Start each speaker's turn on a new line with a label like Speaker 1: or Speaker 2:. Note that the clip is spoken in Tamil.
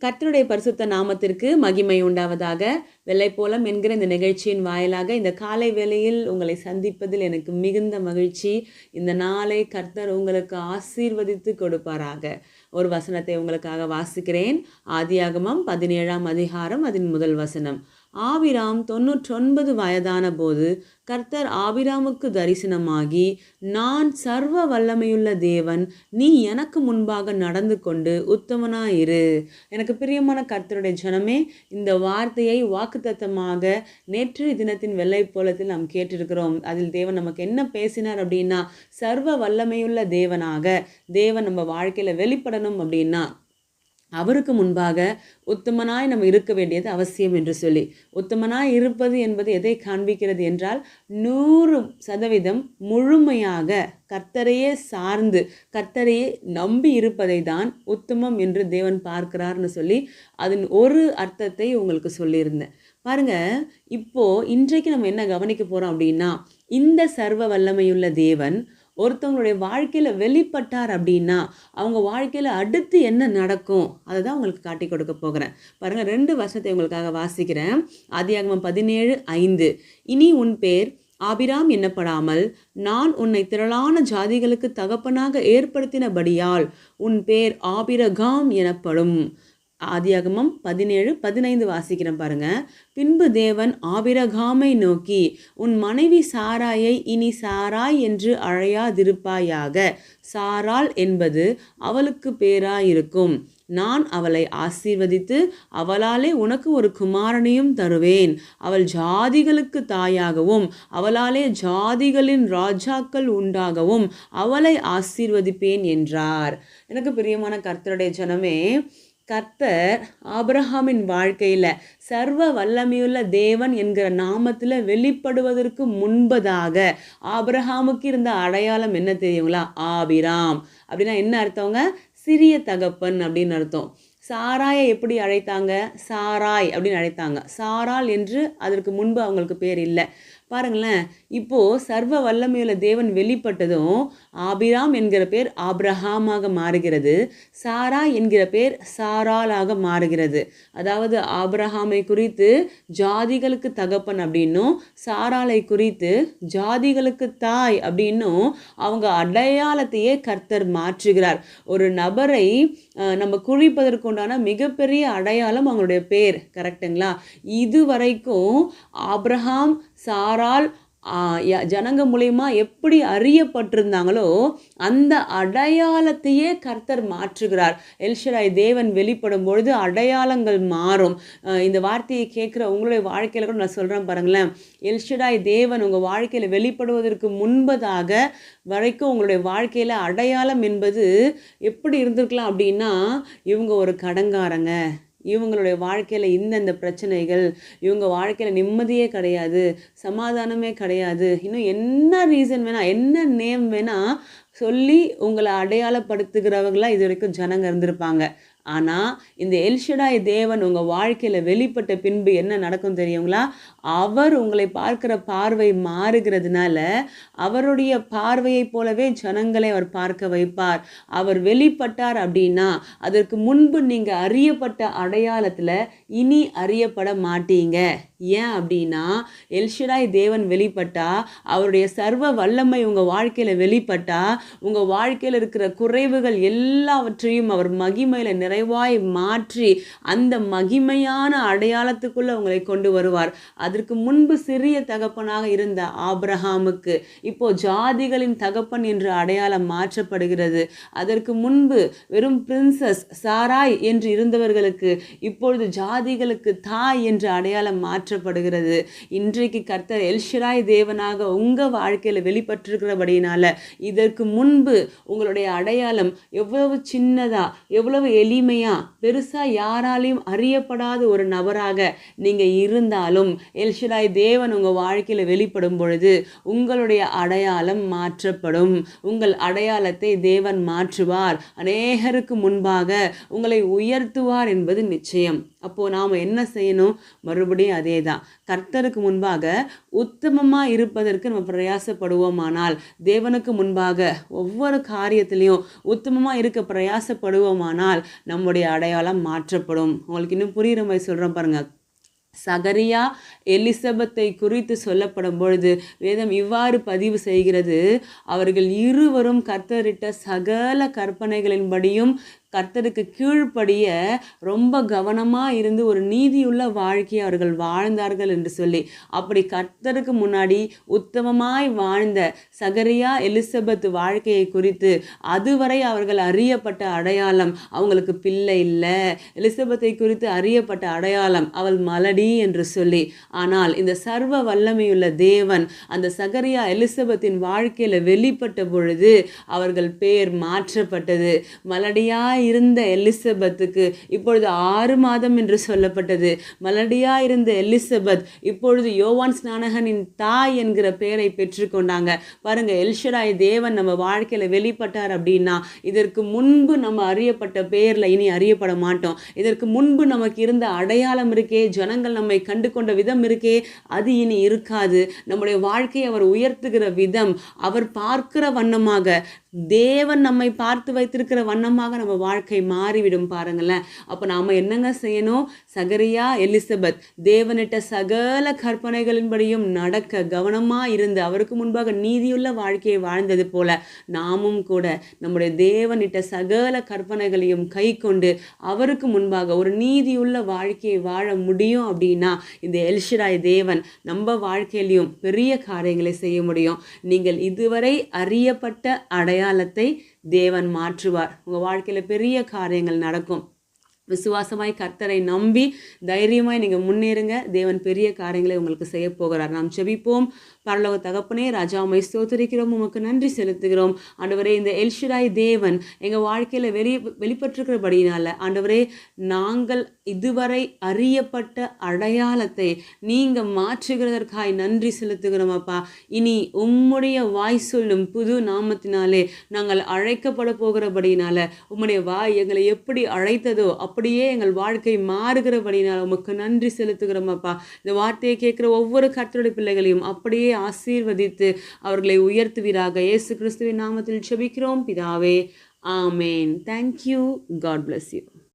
Speaker 1: கர்த்தருடைய பரிசுத்த நாமத்திற்கு மகிமை உண்டாவதாக. வெள்ளைப்போலம் என்கிற இந்த நிகழ்ச்சியின் வாயிலாக இந்த காலை வேளையில் உங்களை சந்திப்பதில் எனக்கு மிகுந்த மகிழ்ச்சி. இந்த நாளை கர்த்தர் உங்களுக்கு ஆசீர்வதித்து கொடுப்பாராக. ஒரு வசனத்தை உங்களுக்காக வாசிக்கிறேன். ஆதியாகமம் பதினேழாம் அதிகாரம் அதன் முதல் வசனம். ஆபிராம் தொன்னூற்றொன்பது வயதான போது கர்த்தர் ஆபிராமுக்கு தரிசனமாகி நான் சர்வ வல்லமையுள்ள தேவன் நீ எனக்கு முன்பாக நடந்து கொண்டு உத்தமனாயிரு. எனக்கு பிரியமான கர்த்தருடைய ஜனமே இந்த வார்த்தையை வாக்குத்தத்தமாக நேற்று தினத்தின் வெள்ளை போலத்தில் நாம் கேட்டிருக்கிறோம். அதில் தேவன் நமக்கு என்ன பேசினார் அப்படின்னா சர்வ வல்லமையுள்ள தேவனாக தேவன் நம்ம வாழ்க்கையில் வெளிப்படணும் அப்படின்னா அவருக்கு முன்பாக உத்தமனாய் நம்ம இருக்க வேண்டியது அவசியம் என்று சொல்லி. உத்தமனாய் இருப்பது என்பது எதை காண்பிக்கிறது என்றால் நூறு சதவீதம் முழுமையாக கர்த்தரையே சார்ந்து கர்த்தரையே நம்பி இருப்பதை தான் உத்தமம் என்று தேவன் பார்க்கிறார்னு சொல்லி அதன் ஒரு அர்த்தத்தை உங்களுக்கு சொல்லியிருந்தேன். பாருங்க இப்போது இன்றைக்கு நம்ம என்ன கவனிக்க போகிறோம் அப்படின்னா இந்த சர்வ வல்லமையுள்ள தேவன் ஒருத்தவங்களுடைய வாழ்க்கையில் வெளிப்பட்டார் அப்படின்னா அவங்க வாழ்க்கையில் அடுத்து என்ன நடக்கும்? அதை தான் உங்களுக்கு காட்டி கொடுக்க போகிறேன். பாருங்கள் ரெண்டு வருஷத்தை உங்களுக்காக வாசிக்கிறேன். ஆதியாகமம் பதினேழு ஐந்து. இனி உன் பேர் ஆபிராம் என்னப்படாமல் நான் உன்னை திரளான ஜாதிகளுக்கு தகப்பனாக ஏற்படுத்தினபடியால் உன் பேர் ஆபிரகாம் எனப்படும். ஆதியாகமம் பதினேழு பதினைந்து வாசிக்கிறேன் பாருங்க. பின்பு தேவன் ஆபிரகாமை நோக்கி உன் மனைவி சாராயை இனி சாராய் என்று அழையாதிருப்பாயாக. சாராள் என்பது அவளுக்கு பேராயிருக்கும். நான் அவளை ஆசீர்வதித்து அவளாலே உனக்கு ஒரு குமாரனையும் தருவேன். அவள் ஜாதிகளுக்கு தாயாகவும் அவளாலே ஜாதிகளின் ராஜாக்கள் உண்டாகவும் அவளை ஆசீர்வதிப்பேன் என்றார். எனக்கு பிரியமான கர்த்தருடைய ஜனமே கர்த்தர் ஆபிரஹாமின் வாழ்க்கையில் சர்வ வல்லமையுள்ள தேவன் என்கிற நாமத்தில் வெளிப்படுவதற்கு முன்பதாக ஆபிரஹாமுக்கு இருந்த அடையாளம் என்ன தெரியுங்களா? ஆபிராம். அப்படின்னா என்ன அர்த்தவங்க சிறிய தகப்பன் அப்படின்னு அர்த்தம். சாராயை எப்படி அழைத்தாங்க? சாராய் அப்படின்னு அழைத்தாங்க. சாரால் என்று அதற்கு முன்பு அவங்களுக்கு பேர் இல்லை. பாருங்களேன் இப்போது சர்வ வல்லமையுள்ள தேவன் வெளிப்பட்டதும் ஆபிராம் என்கிற பேர் ஆப்ரஹாமாக மாறுகிறது சாரா என்கிற பேர் சாராலாக மாறுகிறது. அதாவது ஆப்ரஹாமை குறித்து ஜாதிகளுக்கு தகப்பன் அப்படின்னும் சாராலை குறித்து ஜாதிகளுக்கு தாய் அப்படின்னும் அவங்க அடையாளத்தையே கர்த்தர் மாற்றுகிறார். ஒரு நபரை நம்ம குறிப்பதற்கு உண்டான மிகப்பெரிய அடையாளம் அவங்களுடைய பேர் கரெக்டுங்களா இது வரைக்கும் ஆப்ரஹாம் சாரால் ஜனங்க மூலயமா எப்படி அறியப்பட்டிருந்தாங்களோ அந்த அடையாளத்தையே கர்த்தர் மாற்றுகிறார். எல்ஷராய் தேவன் வெளிப்படும் பொழுது அடையாளங்கள் மாறும். இந்த வார்த்தையை கேட்குற உங்களுடைய வாழ்க்கையில் கூட நான் சொல்கிறேன் பாருங்களேன். எல்ஷடாய் தேவன் உங்கள் வாழ்க்கையில் வெளிப்படுவதற்கு முன்பதாக வரைக்கும் உங்களுடைய வாழ்க்கையில் அடையாளம் என்பது எப்படி இருந்திருக்கலாம் அப்படின்னா இவங்க ஒரு கடங்காரங்க. இவங்களுடைய வாழ்க்கையில் இந்தந்த பிரச்சனைகள் இவங்க வாழ்க்கையில் நிம்மதியே கிடையாது சமாதானமே கிடையாது இன்னும் என்ன ரீசன் வேணால் என்ன நேம் வேணால் சொல்லி உங்களை அடையாளப்படுத்துகிறவங்களாம் இது வரைக்கும் ஜனங்க இருந்திருப்பாங்க. ஆனால் இந்த எல்ஷடாய் தேவன் உங்கள் வாழ்க்கையில் வெளிப்பட்ட பின்பு என்ன நடக்கும் தெரியுங்களா? அவர் உங்களை பார்க்குற பார்வை மாறுகிறதுனால அவருடைய பார்வையைப் போலவே ஜனங்களை அவர் பார்க்க வைப்பார். அவர் வெளிப்பட்டார் அப்படின்னா அதற்கு முன்பு நீங்கள் அறியப்பட்ட அடையாளத்தில் இனி அறியப்பட மாட்டீங்க. ஏன் அப்படின்னா எல்ஷடாய் தேவன் வெளிப்பட்டால் அவருடைய சர்வ வல்லமை உங்கள் வாழ்க்கையில் வெளிப்பட்டால் உங்கள் வாழ்க்கையில் இருக்கிற குறைவுகள் எல்லாவற்றையும் அவர் மகிமையில் நிறைவாய் மாற்றி அந்த மகிமையான அடையாளத்துக்குள்ளே உங்களை கொண்டு வருவார். அதற்கு முன்பு சிறிய தகப்பனாக இருந்த ஆப்ரஹாமுக்கு இப்போ ஜாதிகளின் தகப்பன் என்று அடையாளம் மாற்றப்படுகிறது. அதற்கு முன்பு வெறும் பிரின்சஸ் சாராய் என்று இருந்தவர்களுக்கு இப்பொழுது ஜாதிகளுக்கு தாய் என்று அடையாளம் மாற்றப்படுகிறது. இன்றைக்கு கர்த்தர் எல்ஷராய் தேவனாக உங்கள் வாழ்க்கையில் வெளிப்பட்டிருக்கிறபடினால இதற்கு முன்பு உங்களுடைய அடையாளம் எவ்வளவு சின்னதாக எவ்வளவு எளிமையாக பெருசாக யாராலையும் அறியப்படாத ஒரு நபராக நீங்கள் இருந்தாலும் எல்ஷராய் தேவன் உங்கள் வாழ்க்கையில் வெளிப்படும் பொழுது உங்களுடைய அடையாளம் மாற்றப்படும். உங்கள் அடையாளத்தை தேவன் மாற்றுவார். அநேகருக்கு முன்பாக உங்களை உயர்த்துவார் என்பது நிச்சயம். அப்போது நாம் என்ன செய்யணும்? மறுபடியும் அதே தான் கர்த்தருக்கு முன்பாக உத்தமமாக இருப்பதற்கு நம்ம பிரயாசப்படுவோமானால் தேவனுக்கு முன்பாக ஒவ்வொரு காரியத்திலையும் உத்தமமாக இருக்க பிரயாசப்படுவோமானால் நம்முடைய அடையாளம் மாற்றப்படும். உங்களுக்கு இன்னும் புரிகிற மாதிரி சொல்கிறோம் பாருங்க. சகரியா எலிசபெத்தை குறித்து சொல்லப்படும் பொழுது வேதம் இவ்வாறு பதிவு செய்கிறது. அவர்கள் இருவரும் கர்த்தரிட்ட சகல கற்பனைகளின்படியும் கர்த்தருக்கு கீழ்ப்படிய ரொம்ப கவனமாக இருந்து ஒரு நீதியுள்ள வாழ்க்கையை அவர்கள் வாழ்ந்தார்கள் என்று சொல்லி அப்படி கர்த்தருக்கு முன்னாடி உத்தமமாய் வாழ்ந்த சகரியா எலிசபெத் வாழ்க்கையை குறித்து அதுவரை அவர்கள் அறியப்பட்ட அடையாளம் அவங்களுக்கு பிள்ளை இல்லை. எலிசபெத்தை குறித்து அறியப்பட்ட அடையாளம் அவள் மலடி என்று சொல்லி. ஆனால் இந்த சர்வ வல்லமையுள்ள தேவன் அந்த சகரியா எலிசபெத்தின் வாழ்க்கையில் வெளிப்பட்ட பொழுது அவர்கள் பேர் மாற்றப்பட்டது. மலடியாய் இருந்த எலிசபெத்துக்கு இப்பொழுது ஆறு மாதம் என்று சொல்லப்பட்டது. மலடியாக இருந்த எலிசபெத் இப்பொழுது யோவான் ஸ்நானகனின் தாய் என்கிற பெயரை பெற்றுக்கொண்டாங்க பாருங்க எல்ஷடாய் தேவன் நம்ம வாழ்க்கையில் வெளிப்பட்டார் அப்படின்னா இதற்கு முன்பு நம்ம அறியப்பட்ட பெயரில் இனி அறியப்பட மாட்டோம். இதற்கு முன்பு நமக்கு இருந்த அடையாளம் இருக்கே ஜனங்கள் நம்மை கண்டு கொண்ட விதம் இருக்கே அது இனி இருக்காது. நம்முடைய வாழ்க்கையை அவர் உயர்த்துகிற விதம் அவர் பார்க்கிற வண்ணமாக தேவன் நம்மை பார்த்து வைத்திருக்கிற வண்ணமாக நம்ம வாழ்க்கை மாறிவிடும் பாருங்களேன். அப்போ நாம் என்னங்க செய்யணும்? சகரியா எலிசபெத் தேவனிட்ட சகல கற்பனைகளின்படியும் நடக்க கவனமாக இருந்து அவருக்கு முன்பாக நீதியுள்ள வாழ்க்கையை வாழ்ந்தது போல நாமும் கூட நம்முடைய தேவனிட்ட சகல கற்பனைகளையும் கை கொண்டு அவருக்கு முன்பாக ஒரு நீதியுள்ள வாழ்க்கையை வாழ முடியும் அப்படின்னா இந்த எல்ஷிராய் தேவன் நம்ம வாழ்க்கையிலையும் பெரிய காரியங்களை செய்ய முடியும். நீங்கள் இதுவரை அறியப்பட்ட அடையாளத்தை தேவன் மாற்றுவார். உங்கள் வாழ்க்கையில் பெரிய காரியங்கள் நடக்கும். விசுவாசமாய் கர்த்தரை நம்பி தைரியமாய் நீங்கள் முன்னேறுங்க. தேவன் பெரிய காரியங்களை உங்களுக்கு செய்ய போகிறார். நாம் செபிப்போம் பரலோக தகப்பனே ராஜா ஸ்தோத்தரிக்கிறோம். உமக்கு நன்றி செலுத்துகிறோம். ஆண்டவரே இந்த எல்ஷிராய் தேவன் எங்கள் வாழ்க்கையில் வெளி வெளிப்பட்டிருக்கிறபடினால ஆண்டவரே நாங்கள் இதுவரை அறியப்பட்ட அடையாளத்தை நீங்கள் மாற்றுகிறதற்காய் நன்றி செலுத்துகிறோம் அப்பா. இனி உம்முடைய வாய் சொல்லும் புது நாமத்தினாலே நாங்கள் அழைக்கப்பட போகிறபடியினால் உம்முடைய வாய் எங்களை எப்படி அழைத்ததோ அப்படியே எங்கள் வாழ்க்கை மாறுகிறபடினால் உமக்கு நன்றி செலுத்துகிறோம் அப்பா. இந்த வார்த்தையை கேட்குற ஒவ்வொரு கர்த்தருடைய பிள்ளைகளையும் அப்படியே ஆசீர்வதித்து அவர்களை உயர்த்துவீராக. இயேசு கிறிஸ்துவின் நாமத்தில் செபிக்கிறோம். பிதாவே ஆமேன். Thank you God bless you